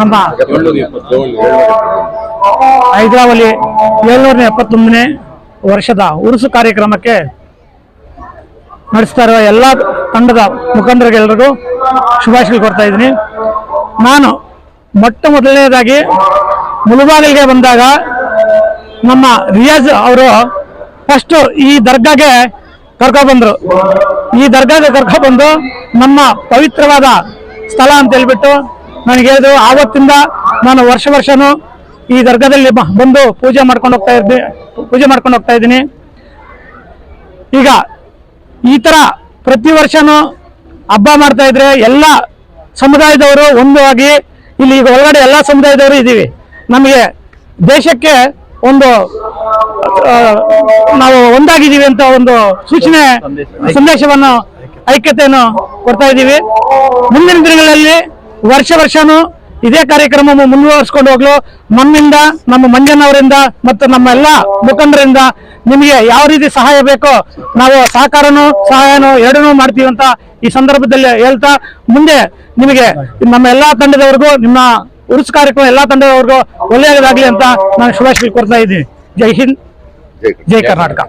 ನಮ್ಮ ಹೈದರಾಬಾದಿ ಏಳ್ನೂರ ಎಪ್ಪತ್ತೊಂದನೇ ವರ್ಷದ ಉರುಸು ಕಾರ್ಯಕ್ರಮಕ್ಕೆ ನಡೆಸ್ತಾ ಇರುವ ಎಲ್ಲ ತಂಡದ ಮುಖಂಡರಿಗೆಲ್ಲರಿಗೂ ಶುಭಾಶಯ ಕೊಡ್ತಾ ಇದ್ದೀನಿ. ನಾನು ಮೊಟ್ಟ ಮೊದಲನೇದಾಗಿ ಮುಳುಬಾಗಿಲಿಗೆ ಬಂದಾಗ ನಮ್ಮ ರಿಯಾಜ್ ಅವರು ಫಸ್ಟ್ ಈ ದರ್ಗಾಗೆ ಕರ್ಕೊಬಂದ್ರು ಈ ದರ್ಗಾಗೆ ಕರ್ಕೊಬಂದು ನಮ್ಮ ಪವಿತ್ರವಾದ ಸ್ಥಳ ಅಂತ ಹೇಳ್ಬಿಟ್ಟು ನನಗೆ ಹೇಳಿದ್ರು ಆವತ್ತಿಂದ ನಾನು ವರ್ಷ ವರ್ಷನೂ ಈ ದರ್ಗಾದಲ್ಲಿ ಬ- ಬಂದು ಪೂಜೆ ಮಾಡ್ಕೊಂಡು ಹೋಗ್ತಾ ಇದ್ದೆ ಪೂಜೆ ಮಾಡ್ಕೊಂಡು ಹೋಗ್ತಾ ಇದ್ದೀನಿ. ಈಗ ಈ ತರ ಪ್ರತಿ ವರ್ಷನೂ ಹಬ್ಬ ಮಾಡ್ತಾ ಇದ್ರೆ ಎಲ್ಲ ಸಮುದಾಯದವರು ಒಂದು ಆಗಿ ಇಲ್ಲಿ ಈಗ ಒಳಗಡೆ ಎಲ್ಲ ಸಮುದಾಯದವರು ಇದ್ದೀವಿ. ನಮಗೆ ದೇಶಕ್ಕೆ ಒಂದು ನಾವು ಒಂದಾಗಿದ್ದೀವಿ ಅಂತ ಒಂದು ಸೂಚನೆ ಸಂದೇಶವನ್ನು ಐಕ್ಯತೆಯನ್ನು ಕೊಡ್ತಾ ಇದ್ದೀವಿ. ಮುಂದಿನ ದಿನಗಳಲ್ಲಿ ವರ್ಷ ವರ್ಷನೂ ಇದೇ ಕಾರ್ಯಕ್ರಮ ಮುಂದುವರಿಸ್ಕೊಂಡು ಹೋಗ್ಲು. ನಮ್ಮಿಂದ ನಮ್ಮ ಮಂಜನವರಿಂದ ಮತ್ತು ನಮ್ಮ ಎಲ್ಲ ಮುಖಂಡರಿಂದ ನಿಮಗೆ ಯಾವ ರೀತಿ ಸಹಾಯ ಬೇಕೋ ನಾವು ಸಹಕಾರನೂ ಸಹಾಯನೂ ಎರಡನ್ನೂ ಮಾಡ್ತೀವಿ ಅಂತ ಈ ಸಂದರ್ಭದಲ್ಲಿ ಹೇಳ್ತಾ ಮುಂದೆ ನಿಮಗೆ ನಮ್ಮ ಎಲ್ಲಾ ತಂಡದವರಿಗೂ ನಿಮ್ಮ ಉರುಸು ಕಾರ್ಯಕ್ರಮ ಎಲ್ಲಾ ತಂಡದವರಿಗೂ ಒಳ್ಳೆಯದಾಗಲಿ ಅಂತ ನಾನು ಶುಭಾಶಯ ಕೊಡ್ತಾ ಇದ್ದೀನಿ. ಜೈ ಹಿಂದ್. ಜೈ ಕರ್ನಾಟಕ.